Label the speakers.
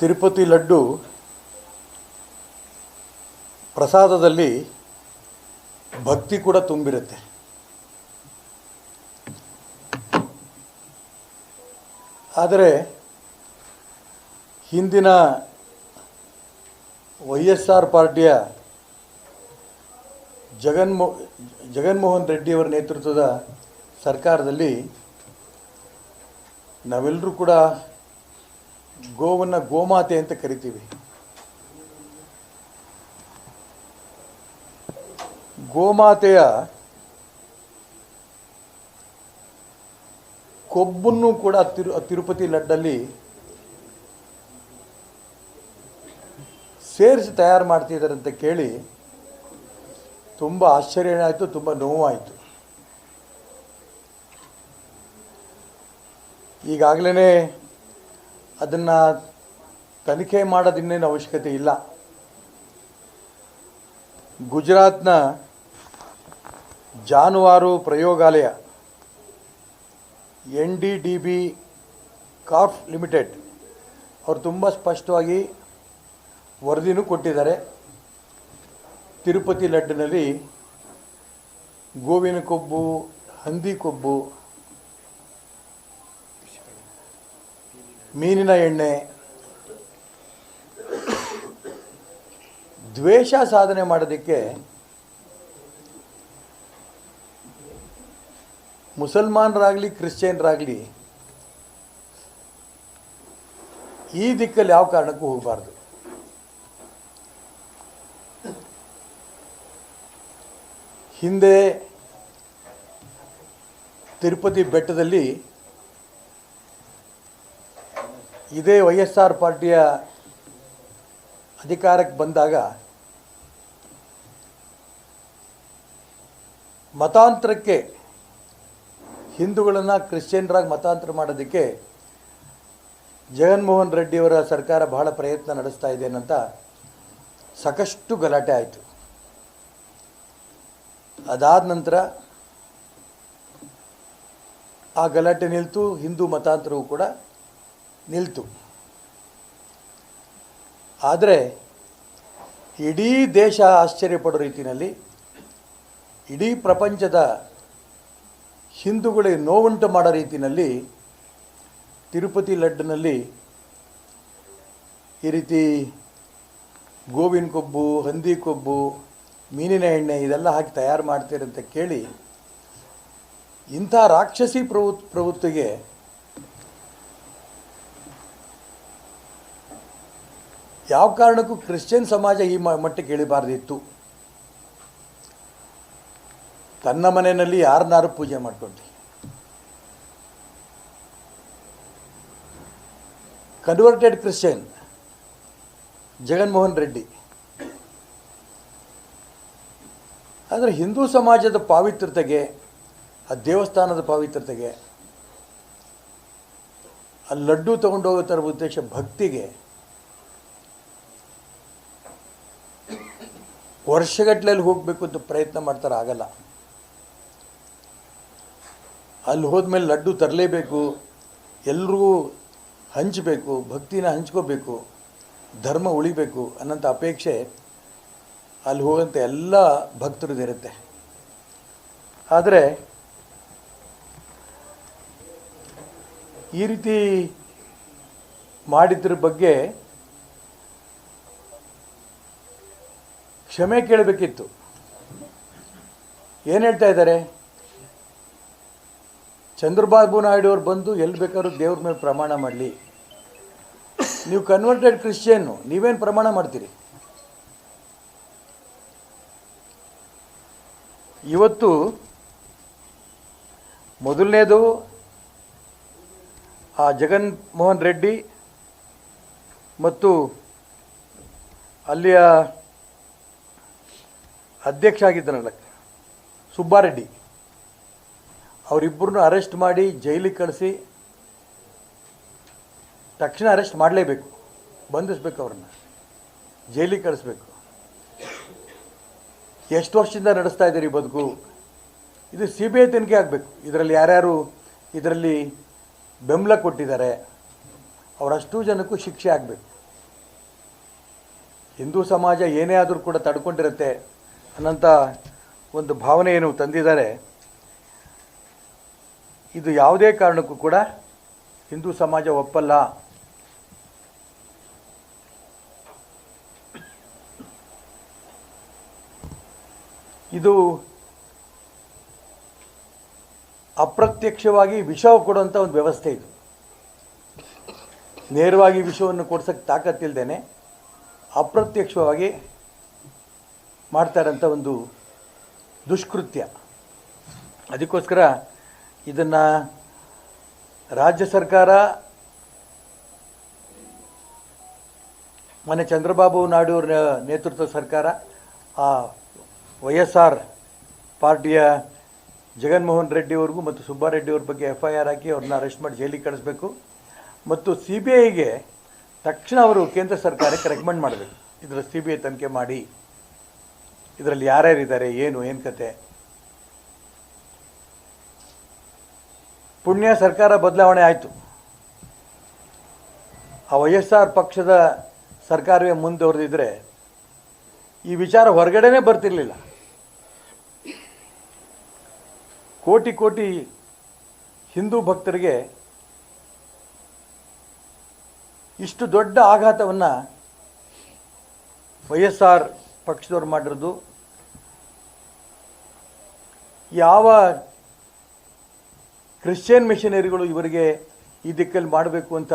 Speaker 1: ತಿರುಪತಿ ಲಡ್ಡು ಪ್ರಸಾದದಲ್ಲಿ ಭಕ್ತಿ ಕೂಡ ತುಂಬಿರುತ್ತೆ. ಆದರೆ ಹಿಂದಿನ ವೈ ಎಸ್ ಆರ್ ಪಾರ್ಟಿಯ ಜಗನ್ಮೋ ಜಗನ್ಮೋಹನ್ ರೆಡ್ಡಿಯವರ ನೇತೃತ್ವದ ಸರ್ಕಾರದಲ್ಲಿ ನಾವೆಲ್ಲರೂ ಕೂಡ ಗೋವನ್ನು ಗೋಮಾತೆ ಅಂತ ಕರಿತೀವಿ. ಗೋಮಾತೆಯ ಕೊಬ್ಬನ್ನು ಕೂಡ ತಿರು, ತಿರುಪತಿ ಲಡ್ಡಲ್ಲಿ ಸೇರಿಸಿ ತಯಾರು ಮಾಡ್ತಿದ್ದಾರೆ ಅಂತ ಕೇಳಿ ತುಂಬ ಆಶ್ಚರ್ಯ ಆಯಿತು ತುಂಬ ನೋವಾಯಿತು. ಈಗಾಗಲೇ ಅದನ್ನು ತನಿಖೆ ಮಾಡೋದಿನ್ನೇನು ಅವಶ್ಯಕತೆ ಇಲ್ಲ. ಗುಜರಾತ್ನ ಜಾನುವಾರು ಪ್ರಯೋಗಾಲಯ, N D D B calf limited, ಅವರು ತುಂಬ ಸ್ಪಷ್ಟವಾಗಿ ವರದಿನೂ ಕೊಟ್ಟಿದ್ದಾರೆ. ತಿರುಪತಿ ಲಡ್ಡಿನಲ್ಲಿ ಗೋವಿನ ಕೊಬ್ಬು, ಹಂದಿ ಕೊಬ್ಬು ಮೀನಿನ ಎಣ್ಣೆ. ದ್ವೇಷ ಸಾಧನೆ ಮಾಡೋದಕ್ಕೆ ಮುಸಲ್ಮಾನರಾಗಲಿ, ಕ್ರಿಶ್ಚಿಯನ್ರಾಗಲಿ ಈ ದಿಕ್ಕಲ್ಲಿ ಯಾವ ಕಾರಣಕ್ಕೂ ಹೋಗಬಾರ್ದು. ಹಿಂದೆ ತಿರುಪತಿ ಬೆಟ್ಟದಲ್ಲಿ ಇದೇ ವೈ ಎಸ್ ಆರ್ ಪಾರ್ಟಿಯ ಅಧಿಕಾರಕ್ಕೆ ಬಂದಾಗ ಮತಾಂತರಕ್ಕೆ ಹಿಂದೂಗಳನ್ನು ಕ್ರಿಶ್ಚಿಯನ್ರಾಗಿ ಮತಾಂತರ ಮಾಡೋದಕ್ಕೆ ಜಗನ್ಮೋಹನ್ ರೆಡ್ಡಿಯವರ ಸರ್ಕಾರ ಬಹಳ ಪ್ರಯತ್ನ ನಡೆಸ್ತಾ ಇದೆ ಅಂತ ಸಾಕಷ್ಟು ಗಲಾಟೆ ಆಯಿತು. ಅದಾದ ನಂತರ ಆ ಗಲಾಟೆ ನಿಲ್ತು ಹಿಂದೂ ಮತಾಂತರವು ಕೂಡ ನಿಲ್ತು. ಆದರೆ ಇಡೀ ದೇಶ ಆಶ್ಚರ್ಯಪಡೋ ರೀತಿಯಲ್ಲಿ ಇಡೀ ಪ್ರಪಂಚದ ಹಿಂದೂಗಳಿಗೆ ನೋವುಂಟು ಮಾಡೋ ರೀತಿಯಲ್ಲಿ ತಿರುಪತಿ ಲಡ್ಡಿನಲ್ಲಿ ಈ ರೀತಿ ಗೋವಿನ ಕೊಬ್ಬು, ಹಂದಿ ಕೊಬ್ಬು, ಮೀನಿನ ಎಣ್ಣೆ ಇದೆಲ್ಲ ಹಾಕಿ ತಯಾರು ಮಾಡ್ತೀರಂತ ಕೇಳಿ ಇಂಥ ರಾಕ್ಷಸಿ ಪ್ರವೃ ಪ್ರವೃತ್ತಿಗೆ ಯಾವ ಕಾರಣಕ್ಕೂ ಕ್ರಿಶ್ಚಿಯನ್ ಸಮಾಜ ಈ ಮಟ್ಟಕ್ಕೆ ಇಳಿಬಾರ್ದಿತ್ತು. ತನ್ನ ಮನೆಯಲ್ಲಿ ಯಾರನ್ನಾರು ಪೂಜೆ ಮಾಡ್ಕೊಂಡು ಕನ್ವರ್ಟೆಡ್ ಕ್ರಿಶ್ಚಿಯನ್ ಜಗನ್ಮೋಹನ್ ರೆಡ್ಡಿ. ಆದರೆ ಹಿಂದೂ ಸಮಾಜದ ಪಾವಿತ್ರತೆಗೆ ಆ ದೇವಸ್ಥಾನದ ಪಾವಿತ್ರತೆಗೆ ಆ ಲಡ್ಡು ತಗೊಂಡೋಗೋ ಥರ ಉದ್ದೇಶ ಭಕ್ತಿಗೆ ವರ್ಷಗಟ್ಟಲೆಯಲ್ಲಿ ಹೋಗಬೇಕು ಅಂತ ಪ್ರಯತ್ನ ಮಾಡ್ತಾರೆ, ಆಗಲ್ಲ. ಅಲ್ಲಿ ಹೋದ್ಮೇಲೆ ಲಡ್ಡು ತರಲೇಬೇಕು, ಎಲ್ರಿಗೂ ಹಂಚಬೇಕು, ಭಕ್ತಿನ ಹಂಚ್ಕೋಬೇಕು, ಧರ್ಮ ಉಳಿಬೇಕು ಅನ್ನೋಂಥ ಅಪೇಕ್ಷೆ ಅಲ್ಲಿ ಹೋಗಂಥ ಎಲ್ಲ ಭಕ್ತರದಿರುತ್ತೆ ಆದರೆ ಈ ರೀತಿ ಮಾಡಿದ್ರ ಬಗ್ಗೆ ಕ್ಷಮೆ ಕೇಳಬೇಕಿತ್ತು. ಏನು ಹೇಳ್ತಾ ಇದ್ದಾರೆ? ಚಂದ್ರಬಾಬು ನಾಯ್ಡು ಅವ್ರು ಬಂದು ಎಲ್ಲಿ ಬೇಕಾದ್ರೂ ದೇವ್ರ ಮೇಲೆ ಪ್ರಮಾಣ ಮಾಡಲಿ. ನೀವು ಕನ್ವರ್ಟೆಡ್ ಕ್ರಿಶ್ಚಿಯನ್ನು ನೀವೇನು ಪ್ರಮಾಣ ಮಾಡ್ತೀರಿ? ಇವತ್ತು ಮೊದಲನೇದು ಆ ಜಗನ್ ಮೋಹನ್ ರೆಡ್ಡಿ ಮತ್ತು ಅಲ್ಲಿಯ ಅಧ್ಯಕ್ಷ ಆಗಿದ್ದನಲ್ಲ ಸುಬ್ಬಾರೆಡ್ಡಿ. ಅವರಿಬ್ಬರನ್ನು ಅರೆಸ್ಟ್ ಮಾಡಿ ಜೈಲಿಗೆ ಕಳಿಸಿ ತಕ್ಷಣ ಅರೆಸ್ಟ್ ಮಾಡಲೇಬೇಕು. ಬಂಧಿಸ್ಬೇಕು ಅವ್ರನ್ನ. ಜೈಲಿಗೆ ಕಳಿಸ್ಬೇಕು. ಎಷ್ಟು ವರ್ಷದಿಂದ ನಡೆಸ್ತಾ ಇದ್ದೀರಿ ಬದುಕು? ಇದು ಸಿ ಬಿ ಐ ತನಿಖೆ ಆಗಬೇಕು. ಇದರಲ್ಲಿ ಯಾರ್ಯಾರು ಇದರಲ್ಲಿ ಬೆಂಬಲ ಕೊಟ್ಟಿದ್ದಾರೆ, ಅವರಷ್ಟು ಜನಕ್ಕೂ ಶಿಕ್ಷೆ ಆಗಬೇಕು. ಹಿಂದೂ ಸಮಾಜ ಏನೇ ಆದರೂ ಕೂಡ ತಡ್ಕೊಂಡಿರುತ್ತೆ. ಅನ್ನೋಂಥ ಒಂದು ಭಾವನೆಯನ್ನು ತಂದಿದ್ದಾರೆ. ಇದು ಯಾವುದೇ ಕಾರಣಕ್ಕೂ ಕೂಡ ಹಿಂದೂ ಸಮಾಜ ಒಪ್ಪಲ್ಲ. ಇದು ಅಪ್ರತ್ಯಕ್ಷವಾಗಿ ವಿಷ ಕೊಡುವಂಥ ಒಂದು ವ್ಯವಸ್ಥೆ ಇದು. ನೇರವಾಗಿ ವಿಷವನ್ನು ಕೊಡ್ಸೋಕ್ಕೆ ತಾಕತ್ತಿಲ್ದೇನೆ ಅಪ್ರತ್ಯಕ್ಷವಾಗಿ ಮಾಡ್ತಾ ಇರೋಂಥ ಒಂದು ದುಷ್ಕೃತ್ಯ. ಅದಕ್ಕೋಸ್ಕರ ಇದನ್ನು ರಾಜ್ಯ ಸರ್ಕಾರ ಮೊನ್ನೆ ಚಂದ್ರಬಾಬು ನಾಯ್ಡು ಅವರ ನೇತೃತ್ವ ಸರ್ಕಾರ, ಆ ವೈ ಎಸ್ ಆರ್ ಪಾರ್ಟಿಯ ಜಗನ್ಮೋಹನ್ ರೆಡ್ಡಿ ಅವ್ರಿಗೂ ಮತ್ತು ಸುಬ್ಬಾರೆಡ್ಡಿ ಅವ್ರ ಬಗ್ಗೆ ಎಫ್ ಐ ಆರ್ ಹಾಕಿ ಅವ್ರನ್ನ ಅರೆಸ್ಟ್ ಮಾಡಿ ಜೈಲಿಗೆ ಕಳಿಸ್ಬೇಕು. ಮತ್ತು ಸಿ ಬಿ ಐಗೆ ತಕ್ಷಣ ಅವರು ಕೇಂದ್ರ ಸರ್ಕಾರಕ್ಕೆ ರೆಕಮೆಂಡ್ ಮಾಡಬೇಕು. ಇದರ ಸಿ ಬಿ ಐ ತನಿಖೆ ಮಾಡಿ. ಇದರಲ್ಲಿ ಯಾರ್ಯಾರಿದ್ದಾರೆ, ಏನು ಏನು ಕತೆ? ಪುಣ್ಯ ಸರ್ಕಾರ ಬದಲಾವಣೆ ಆಯಿತು. ಆ ವೈ ಆರ್ ಪಕ್ಷದ ಸರ್ಕಾರವೇ ಮುಂದುವರೆದಿದ್ದರೆ ಈ ವಿಚಾರ ಹೊರಗಡೆನೇ ಬರ್ತಿರಲಿಲ್ಲ. ಕೋಟಿ ಕೋಟಿ ಹಿಂದೂ ಭಕ್ತರಿಗೆ ಇಷ್ಟು ದೊಡ್ಡ ಆಘಾತವನ್ನು ವೈ ಎಸ್ ಆರ್ ಪಕ್ಷದವ್ರು ಮಾಡಿರೋದು. ಯಾವ ಕ್ರಿಶ್ಚಿಯನ್ ಮಿಷನರಿಗಳು ಇವರಿಗೆ ಈ ದಿಕ್ಕಲ್ಲಿ ಮಾಡಬೇಕು ಅಂತ